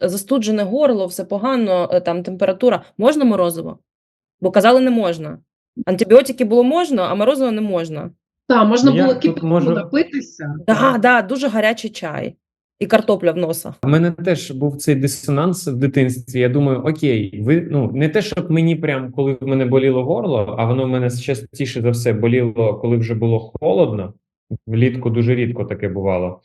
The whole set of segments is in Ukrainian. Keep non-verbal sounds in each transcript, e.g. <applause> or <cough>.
от застуджене горло, все погано, е, там температура. Можна морозиво? Бо казали, не можна. Антибіотики було можна, а морозиво не можна. Так, можна Ну, Я було кипятку можу- напитися. Да, да, дуже гарячий чай і картопля в носа. У мене теж був цей дисонанс в дитинстві. Я думаю, окей, ви ну не те, щоб мені прям коли в мене боліло горло, а воно в мене частіше за все боліло, коли вже було холодно. Влітку дуже рідко таке бувало.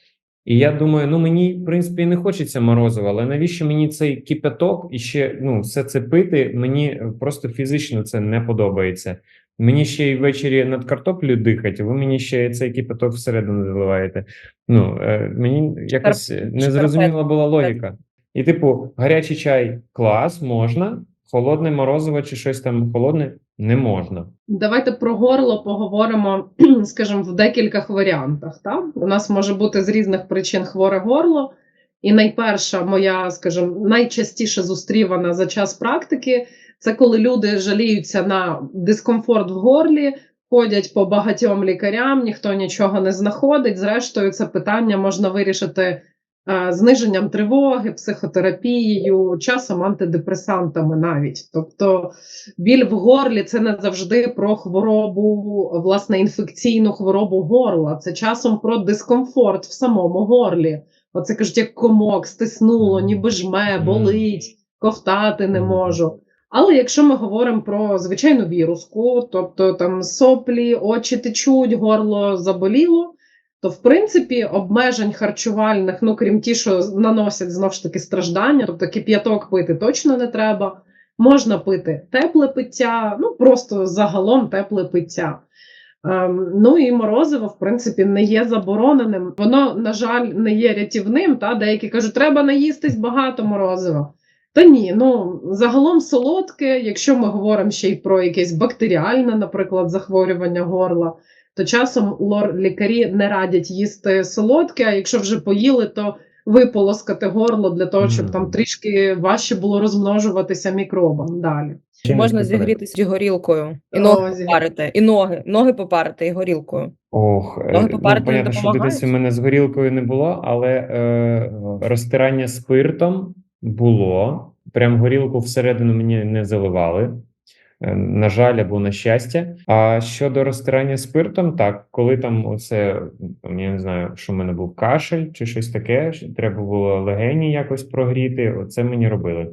І я думаю, ну мені в принципі не хочеться морозива, але навіщо мені цей кипяток і ще ну все це пити? Мені просто фізично це не подобається. Мені ще й ввечері над картоплею дихати, ви мені ще цей кипяток всередину заливаєте. Ну е, мені якось незрозуміла була логіка. І, типу, гарячий чай клас, можна, холодне морозиво чи щось там холодне не можна. Давайте про горло поговоримо, <clears throat> скажімо, в декількох варіантах. Так? У нас може бути з різних причин хворе горло. І найперша моя, скажімо, найчастіше зустрівана за час практики це коли люди жаліються на дискомфорт в горлі, ходять по багатьом лікарям, ніхто нічого не знаходить. Зрештою, це питання можна вирішити зниженням тривоги, психотерапією, часом антидепресантами навіть. Тобто біль в горлі це не завжди про хворобу, власне, інфекційну хворобу горла. Це часом про дискомфорт в самому горлі. Оце кажуть, як комок, стиснуло, ніби жме, болить, ковтати не можу. Але якщо ми говоримо про звичайну віруску, тобто там соплі, очі течуть, горло заболіло, то в принципі обмежень харчувальних, ну крім ті, що наносять знову ж таки страждання, тобто кип'яток пити точно не треба. Можна пити тепле пиття, ну просто загалом тепле пиття. Ем, ну і морозиво, в принципі, не є забороненим. Воно, на жаль, не є рятівним. Та деякі кажуть, треба наїстись багато морозива. Та ні, ну загалом солодке, якщо ми говоримо ще й про якесь бактеріальне, наприклад, захворювання горла, то часом лор лікарі не радять їсти солодке. А якщо вже поїли, то виполоскати горло для того, щоб там трішки важче було розмножуватися мікробам далі. Чи можна зігрітися горілкою, і О, ноги зігріти. попарити, і ноги, ноги попарити, і горілкою. Ох, е, Ноги ну, попарити не що в дитинстві в мене з горілкою не було, але е, розтирання спиртом було. Прям горілку всередину мені не заливали. Е, На жаль, або на щастя. А щодо розтирання спиртом, так, коли там оце, я не знаю, що в мене був кашель чи щось таке, що треба було легені якось прогріти, оце мені робили.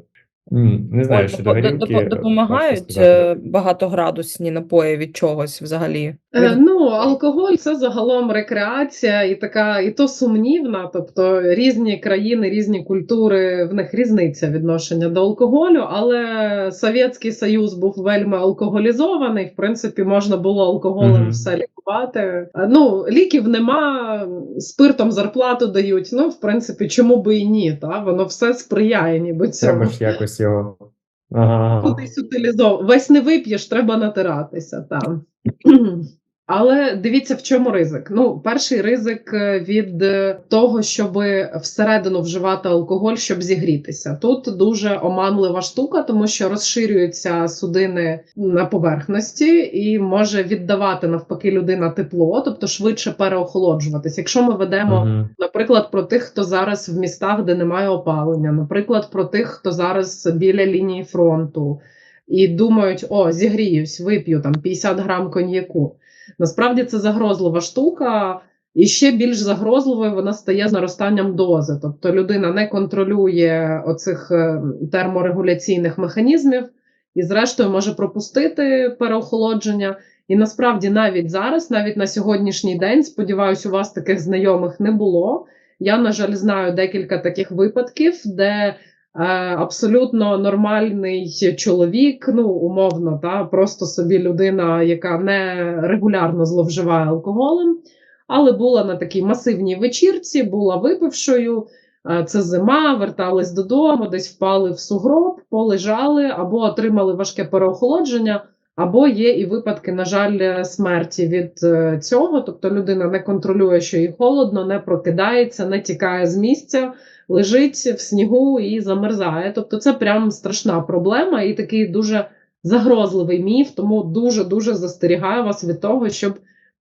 Не знаю, Ой, щодо допо- горілки. допомагають е, багатоградусні напої від чогось взагалі. Е, Ну, алкоголь це загалом рекреація і така, і то сумнівна. Тобто різні країни, різні культури, в них різниця відношення до алкоголю, але Совєтський Союз був вельми алкоголізований. В принципі, можна було алкоголем Мгм. все лікувати. Ну, ліків нема, спиртом зарплату дають. Ну, в принципі, чому би і ні? Та? Воно все сприяє, ніби цьому. Треба ж якось його. Ага. Кудись утилізов. Весь не вип'єш, треба натиратися там. <clears throat> Але дивіться, в чому ризик. Ну, перший ризик е, від е, того, щоб всередину вживати алкоголь, щоб зігрітися. Тут дуже оманлива штука, тому що розширюються судини на поверхності і може віддавати навпаки людина тепло, тобто швидше переохолоджуватись. Якщо ми ведемо Мгм. Наприклад, про тих, хто зараз в містах, де немає опалення, наприклад, про тих, хто зараз біля лінії фронту і думають, о, зігріюсь, вип'ю там 50 грам коньяку. Насправді це загрозлива штука, і ще більш загрозливою вона стає з наростанням дози. Тобто людина не контролює оцих е, терморегуляційних механізмів і, зрештою, може пропустити переохолодження. І насправді навіть зараз, навіть на сьогоднішній день, сподіваюся, у вас таких знайомих не було. Я, на жаль, знаю декілька таких випадків, де абсолютно нормальний чоловік, ну умовно, та просто собі людина, яка не регулярно зловживає алкоголем, але була на такій масивній вечірці, була випившою. е, Це зима, вертались додому, десь впали в сугроб, полежали або отримали важке переохолодження. Або є і випадки, на жаль, смерті від е, цього. Тобто людина не контролює, що їй холодно, не прокидається, не тікає з місця, лежить в снігу і замерзає. Тобто, це прям страшна проблема і такий дуже загрозливий міф. Тому дуже дуже застерігаю вас від того, щоб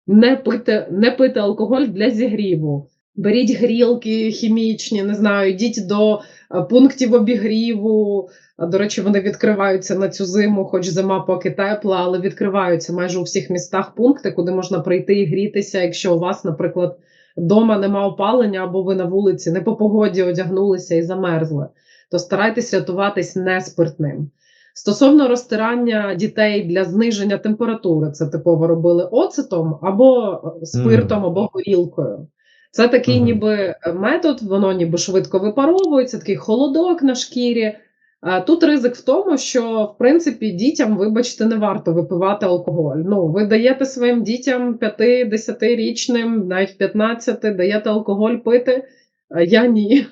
не пити, не пити алкоголь для зігріву. Беріть грілки хімічні, не знаю, йдіть до е, пунктів обігріву. До речі, вони відкриваються на цю зиму, хоч зима поки тепла, але відкриваються майже у всіх містах пункти, куди можна прийти і грітися, якщо у вас, наприклад, вдома нема опалення або ви на вулиці не по погоді одягнулися і замерзли, то старайтесь рятуватись не спиртним. Стосовно розтирання дітей для зниження температури, це типово робили оцетом або е, спиртом, або горілкою. Це такий ніби метод, воно ніби швидко випаровується, такий холодок на шкірі. А Тут ризик в тому, що в принципі дітям, вибачте, не варто випивати алкоголь. Ну, ви даєте своїм дітям 5-10-річним, навіть 15, даєте алкоголь пити. а Я ні.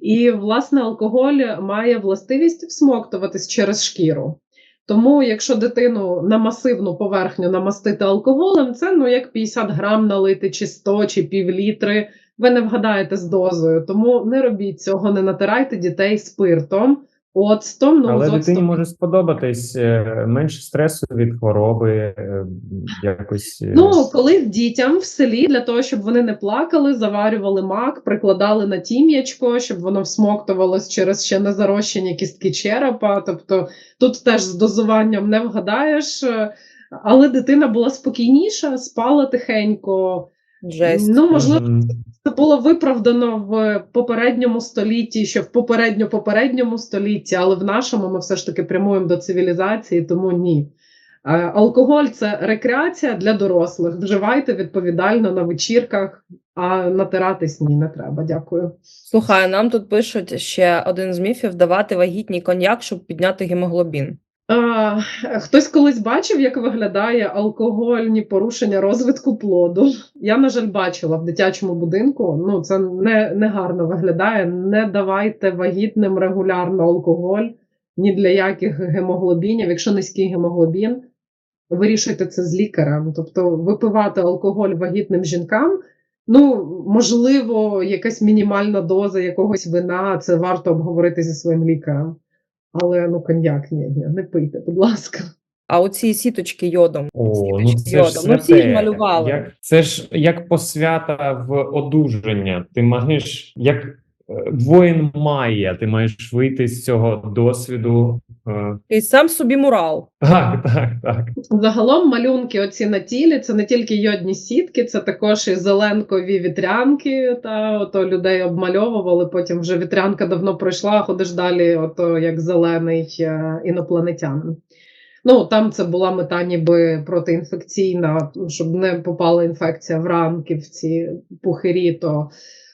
І власне алкоголь має властивість всмоктуватись через шкіру. Тому, якщо дитину на масивну поверхню намастити алкоголем, це ну як 50 грам налити, чи 100, чи пів літри. Ви не вгадаєте з дозою. Тому не робіть цього, не натирайте дітей спиртом, оцтом. Ну, Але дитині може сподобатись е, менше стресу від хвороби, е, якось. е, Ну, коли дітям в селі для того, щоб вони не плакали, заварювали мак, прикладали на тім'ячко, щоб воно всмоктувалось через ще не зарощені кістки черепа. Тобто тут теж з дозуванням не вгадаєш. Але дитина була спокійніша, спала тихенько. Жесть. Ну, можливо, це було виправдано в попередньому столітті, ще в попередньо попередньому столітті, але в нашому ми все ж таки прямуємо до цивілізації, тому ні. Е, Алкоголь це рекреація для дорослих. Вживайте відповідально на вечірках, а натиратись ні, не треба. Дякую. Слухай, нам тут пишуть ще один з міфів давати вагітній коньяк, щоб підняти гемоглобін. Хтось колись бачив, як виглядає алкогольні порушення розвитку плоду. Я, на жаль, бачила в дитячому будинку. Ну, це не, не гарно виглядає. Не давайте вагітним регулярно алкоголь ні для яких гемоглобінів. Якщо низький гемоглобін, вирішуйте це з лікарем. Тобто, випивати алкоголь вагітним жінкам. Ну, можливо, якась мінімальна доза якогось вина, це варто обговорити зі своїм лікарем. Але ну коньяк, ні, ні, не пийте, будь ласка. А оці сіточки йодом. О, ну сіточки йодом. ж йодом. Ну, всі ж малювали. Як, це ж як посвята в одужання. Ти маєш, як воїн Майя, ти маєш вийти з цього досвіду. е, І сам собі мурал. Так, так, так. Загалом малюнки оці на тілі це не тільки йодні сітки, це також і зеленкові вітрянки. Та ото людей обмальовували. Потім вже вітрянка давно пройшла, а ходиш далі, ото як зелений е, інопланетянин. Ну там це була мета, ніби протиінфекційна, щоб не попала інфекція в рамки в ці пухирі. То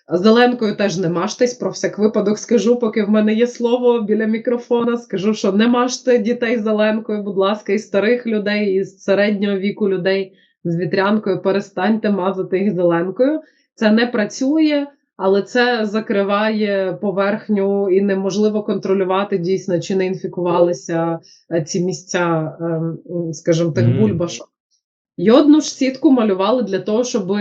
зеленкою теж не мажтесь. Про всяк випадок скажу, поки в мене є слово біля мікрофона. Скажу, що не мажте дітей зеленкою, будь ласка, і старих людей, і середнього віку людей з вітрянкою. Перестаньте мазати їх зеленкою. Це не працює. Але це закриває поверхню і неможливо контролювати дійсно, чи не інфікувалися е, ці місця, ем, скажімо так, бульбашок. Йодну ж сітку малювали для того, щоб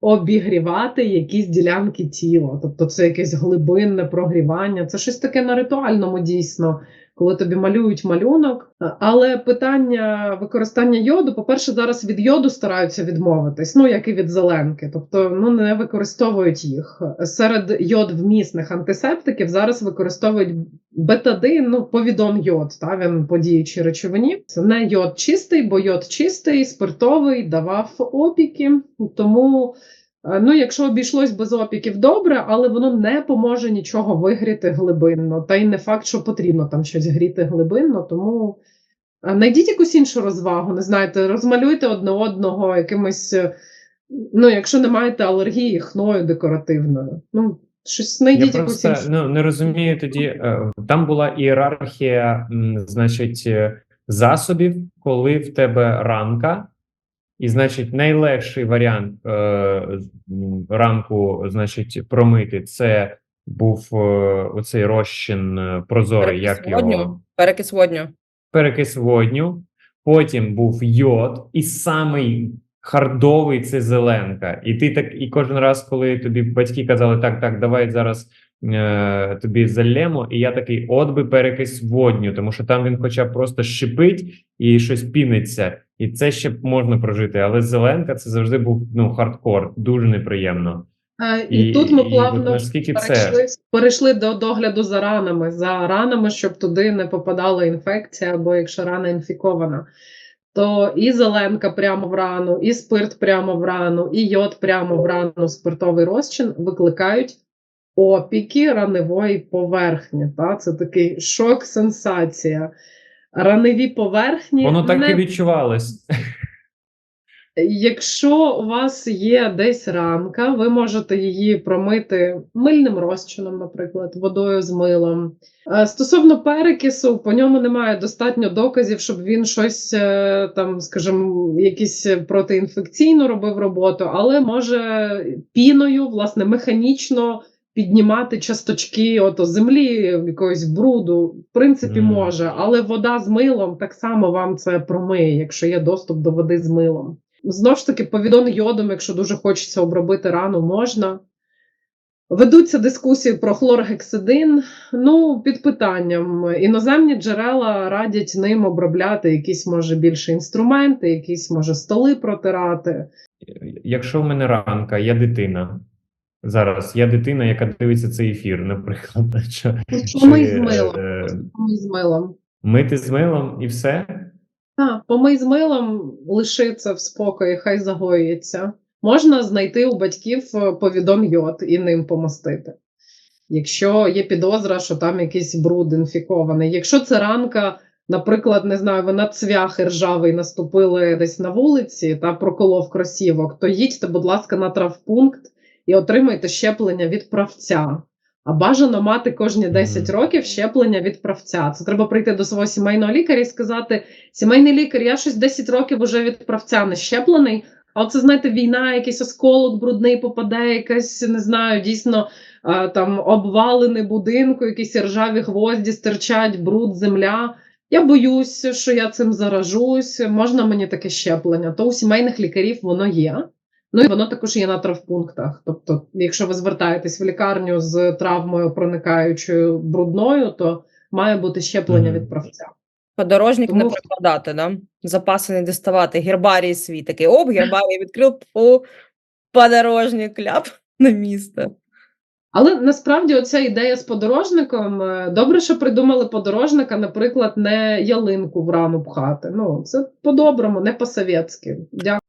обігрівати якісь ділянки тіла. Тобто це якесь глибинне прогрівання. Це щось таке на ритуальному дійсно, коли тобі малюють малюнок. Але питання використання йоду, по-перше, зараз від йоду стараються відмовитись, ну як і від зеленки, тобто ну не використовують їх. Серед йод вмісних антисептиків зараз використовують бетадин, ну повідом йод, та він по діючій речовині. Це не йод чистий, бо йод чистий, спиртовий, давав опіки. Тому Ну, якщо обійшлось без опіків, добре, але воно не поможе нічого вигріти глибинно. Та й не факт, що потрібно там щось гріти глибинно. Тому е, знайдіть якусь іншу розвагу, не знаєте, розмалюйте одне одного якимось. е, Ну, якщо не маєте алергії, хною декоративною. Ну, щось Я знайдіть якусь просто іншу. ну, не розумію тоді. е, Там була ієрархія, значить, е, засобів, коли в тебе ранка, і, значить, найлегший варіант е, ранку, значить, промити це був е, оцей розчин е, прозорий, як водню. його Перекис водню. перекис водню, потім був йод, і самий хардовий це зеленка. І ти так, і кожен раз, коли тобі батьки казали, так, так, давай зараз е, тобі залємо, і я такий, от би перекис водню, тому що там він хоча б просто шипить і щось піниться, і це ще можна прожити. Але зеленка це завжди був ну хардкор, дуже неприємно. Е, І, тут ми плавно от наскільки це перейшли, перейшли до догляду за ранами, за ранами, щоб туди не попадала інфекція, або якщо рана інфікована, то і зеленка прямо в рану, і спирт прямо в рану, і йод прямо в рану, спиртовий розчин викликають опіки раневої поверхні. Та? Це такий шок, сенсація. Раневі поверхні воно так не і відчувалось. Якщо у вас є десь ранка, ви можете її промити мильним розчином, наприклад, водою з милом. Е, Стосовно перекису, по ньому немає достатньо доказів, щоб він щось е, там, скажімо, якісь протиінфекційно робив роботу, але може піною, власне, механічно піднімати часточки ото землі, якогось бруду. В принципі, Мгм. може, але вода з милом так само вам це промиє, якщо є доступ до води з милом. Знову ж таки, повідон йодом, якщо дуже хочеться обробити рану, можна. Ведуться дискусії про хлоргексидин. Ну, під питанням. Іноземні джерела радять ним обробляти якісь, може, більше інструменти, якісь, може, столи протирати. Якщо в мене ранка, я дитина. Зараз я дитина, яка дивиться цей ефір, наприклад. <laughs> Що, Помий чи, з милом. е, Помий з милом. мити з милом і все. Так, помий з милом, лиши це в спокої, хай загоюється. Можна знайти у батьків е, повідон йод і ним помастити. Якщо є підозра, що там якийсь бруд інфікований. Якщо це ранка, наприклад, не знаю, ви на цвях ржавий наступили десь на вулиці та проколов кросівок, то їдьте, будь ласка, на травпункт і отримайте щеплення від правця. А бажано мати кожні 10 років щеплення від правця. Це треба прийти до свого сімейного лікаря і сказати: сімейний лікар, я щось 10 років уже від правця не щеплений. А це, знаєте, війна, якийсь осколок брудний попаде, якась, не знаю, дійсно там обвалини будинку, якісь ржаві гвозді стирчать, бруд, земля. Я боюсь, що я цим заражусь. Можна мені таке щеплення? То у сімейних лікарів воно є. Ну і воно також є на травпунктах. Тобто, якщо ви звертаєтесь в лікарню з травмою проникаючою брудною, то має бути щеплення від правця. Подорожник не Тому- прикладати, да? запаси не діставати, гербарій свій такий, оп, гербарій відкрив, фу, подорожник, ляп <laughs> на місце. Але насправді оця ідея з подорожником е, добре, що придумали подорожника, наприклад, не ялинку в рану пхати. Ну це по-доброму, не по-совєтськи. Дякую.